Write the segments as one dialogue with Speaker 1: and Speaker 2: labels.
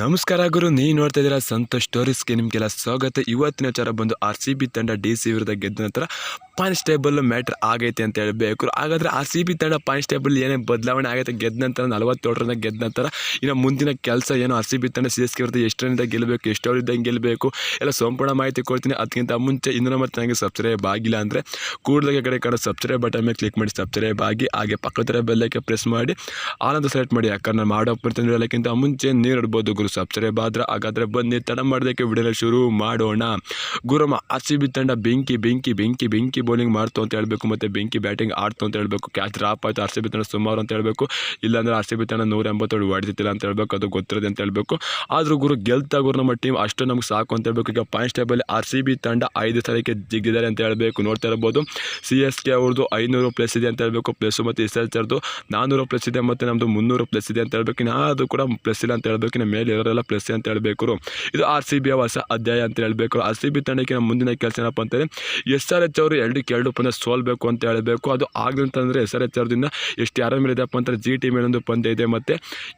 Speaker 1: ನಮಸ್ಕಾರ ಗುರು ನೀ ನೋಡ್ತಾ ಇದ್ದೀರಾ ಸಂತೋಷ್ ಸ್ಟೋರೀಸ್ಗೆ ನಿಮಗೆಲ್ಲ ಸ್ವಾಗತ. ಇವತ್ತಿನ ವಿಚಾರ ಬಂದು ಆರ್ ಸಿ ಬಿ ತಂಡ ಡಿ ಸಿ ವಿರುದ್ಧ ಗೆದ್ದ ನಂತರ ಕಾನ್ಸ್ಟೇಬಲ್ ಮ್ಯಾಟ್ರ್ ಆಗೈತೆ ಅಂತ ಹೇಳಬೇಕು. ಹಾಗಾದ್ರೆ ಆ ಸಿ ಬಿ ತಂಡ ಕಾನ್ಸ್ಟೇಬಲ್ ಏನೇ ಬದಲಾವಣೆ ಆಗೈತೆ, ಗೆದ್ದ ನಂತರ ನಲವತ್ತೇಳರಿಂದ ಗೆದ್ದ ನಂತರ ಇನ್ನು ಮುಂದಿನ ಕೆಲಸ ಏನು? ಆರ್ ಸಿ ಬಿ ತಂಡ ಸಿ ಎಸ್ ಕೆ ವಿರುದ್ಧ ಎಷ್ಟರಿಂದ ಗೆಲ್ಲಬೇಕು ಎಷ್ಟು ಗೆಲ್ಲಬೇಕು ಎಲ್ಲ ಸಂಪೂರ್ಣ ಮಾಹಿತಿ ಕೊಡ್ತೀನಿ. ಅದಕ್ಕಿಂತ ಮುಂಚೆ ಇನ್ನೂ ಮತ್ತೆ ನನಗೆ ಸಬ್ಸ್ಕ್ರೈಬ್ ಆಗಿಲ್ಲ ಅಂದರೆ ಕೂಡಲೇ ಕಡೆ ಕಡೆ ಸಬ್ಸ್ಕ್ರೈಬ್ ಬಟನ್ ಮೇಲೆ ಕ್ಲಿಕ್ ಮಾಡಿ ಸಬ್ಸ್ಕ್ರೈಬ್ ಆಗಿ, ಹಾಗೆ ಪಕ್ಕದ ಬೆಲ್ಲಕ್ಕೆ ಪ್ರೆಸ್ ಮಾಡಿ ಆನಂದ ಸೆಲೆಕ್ಟ್ ಮಾಡಿ. ಯಾಕಂದ್ರೆ ನಾನು ಮಾಡೋ ಬರ್ತೀನಿ ಹೇಳೋಕ್ಕಿಂತ ಮುಂಚೆ ನೀರು ಇಡ್ಬೋದು ಗುರು ಸಬ್ಸ್ಕ್ರೈಬ್ ಆದ್ರೆ ಹಾಗಾದರೆ ಬನ್ನಿ, ತಡ ಮಾಡೋದಕ್ಕೆ ವಿಡಿಯೋ ಶುರು ಮಾಡೋಣ. ಗುರುಮ ಆರ್ ಸಿ ಬಿ ತಂಡ ಬೆಂಕಿ ಬೆಂಕಿ ಬೆಂಕಿ ಬೆಂಕಿ ಬೌಲಿಂಗ್ ಮಾಡ್ತು ಅಂತ ಹೇಳಬೇಕು, ಮತ್ತು ಬೆಂಕಿ ಬ್ಯಾಟಿಂಗ್ ಆಡ್ತು ಅಂತ ಹೇಳಬೇಕು ಕ್ಯಾಚ್ ಡ್ರಾಪ್ ಆಯಿತು, ಆರ್ ಸಿ ಬಿ ತಂಡ ಸುಮಾರು ಅಂತ ಹೇಳಬೇಕು, ಇಲ್ಲಾಂದ್ರೆ ಆರ್ ಸಿ ಬಿ ತಂಡ ನೂರ ಎಂಬತ್ತೇಳು ಹೊಡೆದಿತ್ತಿಲ್ಲ ಅಂತ ಹೇಳಬೇಕು, ಅದು ಗೊತ್ತಿರೋದು ಅಂತ ಹೇಳಬೇಕು. ಆದರೂ ಗುರು ಗೆಲ್ತಾ ಗುರು ನಮ್ಮ ಟೀಮ್ ಅಷ್ಟು ನಮ್ಗೆ ಸಾಕು ಅಂತ ಹೇಳಬೇಕು. ಈಗ points table R C B ತಂಡ ಐದು ಸಲಕ್ಕೆ ಜಿಗ್ಗಿದ್ದಾರೆ ಅಂತ ಹೇಳಬೇಕು. ನೋಡ್ತಾ ಇರ್ಬೋದು ಸಿ ಎಸ್ ಕೆ ಅವ್ರದ್ದು ಐನೂರು ಪ್ಲಸ್ ಇದೆ ಅಂತ ಹೇಳಬೇಕು ಪ್ಲಸ್ ಮತ್ತು ಎಸ್ ಎಲ್ ಸರ್ದು ನಾನ್ನೂರು ಪ್ಲಸ್ ಇದೆ ಮತ್ತು ನಮ್ಮದು ಮುನ್ನೂರು ಪ್ಲಸ್ ಇದೆ ಅಂತ ಹೇಳಬೇಕು. ಅದು ಕೂಡ ಪ್ಲಸ್ ಇಲ್ಲ ಅಂತ ಹೇಳಬೇಕು. ಇನ್ನು ಮೇಲೆ ಇರೋರೆಲ್ಲ ಪ್ಲಸ್ ಅಂತ ಹೇಳಬೇಕು ಇದು ಆರ್ ಸಿ ಬಿ ಹೊಸ ಅಧ್ಯಾಯ ಅಂತ ಹೇಳಬೇಕು. ಆರ್ ಸಿ ಬಿ ತಂಡಕ್ಕೆ ನಮ್ಮ ಮುಂದಿನ ಕೆಲಸ ಏನಪ್ಪ ಅಂತಂದರೆ ಎಸ್ ಆರ್ ಎಚ್ ಅವರು ಎರಡಕ್ಕೆ ಎರಡು ಪಂದ್ಯ ಸೋಲ್ಬೇಕು ಅಂತ ಹೇಳಬೇಕು. ಅದು ಆಗದಂತಂದರೆ ಎಸ್ ಆರ್ ಎಷ್ಟು ಯಾರ ಮೇಲೆ ಇದೆಪ್ಪ ಅಂತ ಜಿ ಟಿ ಮೇಲೆ ಒಂದು ಪಂದ್ಯ ಇದೆ ಮತ್ತು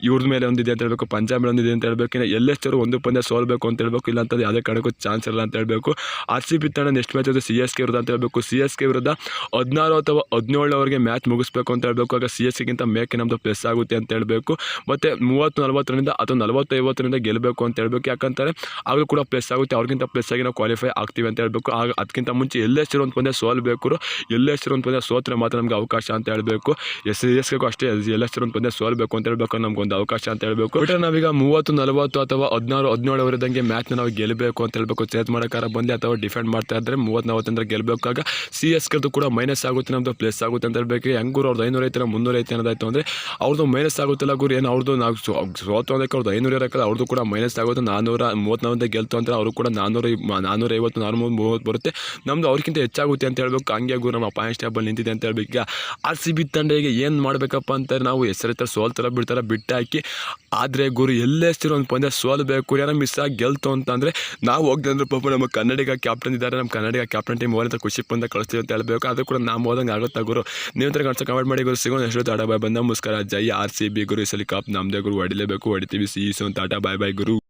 Speaker 1: ಇವ್ರ ಮೇಲೆ ಒಂದಿದೆ ಅಂತ ಹೇಳಬೇಕು, ಪಂಜಾಬ್ ಮೇಲೆ ಒಂದಿದೆ ಅಂತ ಹೇಳಬೇಕು. ಇನ್ನು ಒಂದು ಪಂದ್ಯ ಸೋಲ್ಬೇಕು ಅಂತ ಹೇಳಬೇಕು. ಇಲ್ಲ ಅಂತಂದ್ರೆ ಯಾವುದೇ ಕಾರಣಕ್ಕೂ ಚಾನ್ಸ್ ಇಲ್ಲ ಅಂತ ಹೇಳಬೇಕು. ಆರ್ ಸಿ ಬಿ ತಂಡ ನೆಕ್ಸ್ಟ್ ಮ್ಯಾಚ್ ಅದು ಸಿ ಎಸ್ ಕೆ ವಿರುದ್ಧ ಅಂತ ಹೇಳಬೇಕು. ಸಿ ಎಸ್ ಕೆ ವಿರುದ್ಧ ಹದಿನಾರು ಅಥವಾ ಹದಿನೇಳವರೆಗೆ ಮ್ಯಾಚ್ ಮುಗಿಸ್ಬೇಕು ಅಂತ ಹೇಳಬೇಕು. ಆಗ ಸಿ ಎಸ್ ಸಿಗಿಂತ ಮೇಕೆ ನಮ್ಮದು ಪ್ಲಸ್ ಆಗುತ್ತೆ ಅಂತ ಹೇಳಬೇಕು. ಮತ್ತು ಮೂವತ್ತು ನಲ್ವತ್ತರಿಂದ ಅಥವಾ ನಲವತ್ತು ಐವತ್ತರಿಂದ ಗೆಲ್ಲಬೇಕು ಅಂತ ಹೇಳಬೇಕು. ಯಾಕಂತಾರೆ ಆಗಲೂ ಕೂಡ ಪ್ಲಸ್ ಆಗುತ್ತೆ. ಅವ್ರಿಗಿಂತ ಪ್ಲಸ್ ಆಗಿ ನಾವು ಕ್ವಾಲಿಫೈ ಆಗ್ತೀವಿ ಅಂತ ಹೇಳಬೇಕು. ಆಗ ಅದಕ್ಕಿಂತ ಮುಂಚೆ ಎಲ್ಲೇ ಒಂದು ಪಂದ್ಯ ಸೋಲ್ಬೇಕು ಎಲ್ಲೇ ಒಂದು ಪಂದ್ಯ ಸೋತ್ರೆ ಮಾತ್ರ ನಮಗೆ ಅವಕಾಶ ಅಂತ ಹೇಳಬೇಕು. ಎಸ್ ಎಸ್ ಗೆಗೂ ಅಷ್ಟೇ ಎಲ್ಲೇ ಒಂದು ಪಂದ್ಯ ಸೋಲ್ಬೇಕು ಅಂತ ಹೇಳಬೇಕು ನಮ್ಗೊಂದು ಅವಕಾಶ ಅಂತ ಹೇಳಬೇಕು. ಬಟ್ ನಾವೀಗ ಮೂವತ್ತು, ನಲವತ್ತು ಅಥವಾ ಹದಿನಾರು, ಹದಿನೇಳು ಅವರಿದ್ದಂಗೆ ಮ್ಯಾಚ್ನ ನಾವು ಗೆಲ್ಲಬೇಕು ಅಂತ ಹೇಳಬೇಕು. ಚೇಸ್ ಮಾಡೋಕ್ಕಾರ ಬಂದೆ ಅಥವಾ ಡಿಫೆಂಡ್ ಮಾಡ್ತಾ ಇದ್ದರೆ ಮೂವತ್ತು ನಲವತ್ತಂದ್ರೆ ಗೆಲ್ಲಬೇಕಾಗ ಸಿ ಎಸ್ ಕೆದು ಕೂಡ ಮೈನಸ್ ಆಗುತ್ತೆ, ನಮ್ದು ಪ್ಲಸ್ ಆಗುತ್ತೆ ಅಂತ ಹೇಳಬೇಕು. ಹೆಂಗೂರು ಅವ್ರದ್ದು ಐನೂರು ಐತೆ, ಮುನ್ನೂರು ಐತೆ ಅನ್ನೋದಾಯ್ತು ಅಂದರೆ ಅವ್ರದ್ದು ಮೈನಸ್ ಆಗುತ್ತಿಲ್ಲ ಗುರು, ಏನು ಅವ್ರದ್ದು ನಾವು ಸೋತು ಅದಕ್ಕೆ ಅವ್ರದ್ದು ಐನೂರು ಇರೋಕ್ಕಲ್ಲ ಅವ್ರದ್ದು ಕೂಡ ಮೈನಸ್ ಆಗುತ್ತೆ. ನಾನ್ನೂರ ನಾವಂತ ಗೆಲ್ತು ಅಂತ ಅವರು ಕೂಡ ನಾನ್ನೂರ ನಾನೂರ ಐವತ್ತು ನಾನೂರು ಮೂವತ್ತು ಬರುತ್ತೆ. ನಮ್ದು ಅವ್ರಿಗಿಂತ ಹೆಚ್ಚಾಗುತ್ತೆ ಅಂತ ಹೇಳ್ಬೇಕು, ಹಂಗೆ ಗುರು ನಮ್ಮ ಪಾಯಿಂಟ್ ಟೇಬಲ್ ನಿಂತಿದೆ ಅಂತ ಹೇಳ್ಬೇಕು. ಈಗ ಆರ್ ಸಿ ಬಿ ತಂಡ ಈಗ ಏನು ಮಾಡಬೇಕಪ್ಪ ಅಂತಾರೆ ನಾವು ಹೆಸರಿತ ಸೋಲ್ತಾರ ಬಿಡ್ತಾರ ಬಿಟ್ಟು ಹಾಕಿ. ಆದರೆ ಗುರು ಎಲ್ಲೆಷ್ಟಿರೋ ಒಂದು ಪಂದ್ಯ ಸೋಲ್ಬೇಕು ಏನೋ ಮಿಸ್ ಆಗಿ ಗೆಲ್ತು ಅಂತಂದರೆ ನಾವು ಹೋಗ್ದೆ ಅಂದ್ರೆ ಪಾಪ ನಮ್ಮ ಕನ್ನಡಿಗ ಕ್ಯಾಪ್ಟನ್ ಇದ್ದಾರೆ ನಮ್ಮ ಕನ್ನಡಿಗ ಕ್ಯಾಪ್ಟನ್ ಟೀಮ್ ಹೋದಂತ ಖುಷಿ ಪಂದ್ಯ ಕಳಿಸ್ತೀವಿ ಅಂತ ಹೇಳ್ಬೇಕು. ಅದು ಕೂಡ ನಾವು ಹೋದಂಗೆ ಆಗುತ್ತಾ ಗುರು? ನೀವು ಹತ್ರ ಕಾಣಿಸೋ ಕಮೆಂಟ್ ಮಾಡಿ ಗುರು, ಸಿಗೋಣ ಎಷ್ಟು ಟಾಟಾ ಬಾಯ್ ಬಂದ ನಮಸ್ಕಾರ ಜೈ ಆರ್ ಸಿ ಬಿ ಗುರು, ಈ ಸಲ ಕಾಪ್ ನಮ್ಮದೇ ಗುರು, ಹೊಡಿಲೇಬೇಕು, ಹೊಡಿತೀವಿ ಸಿ ಸು ಟಾಟಾ ಬಾಯ್ ಬಾಯ್ ಗುರು.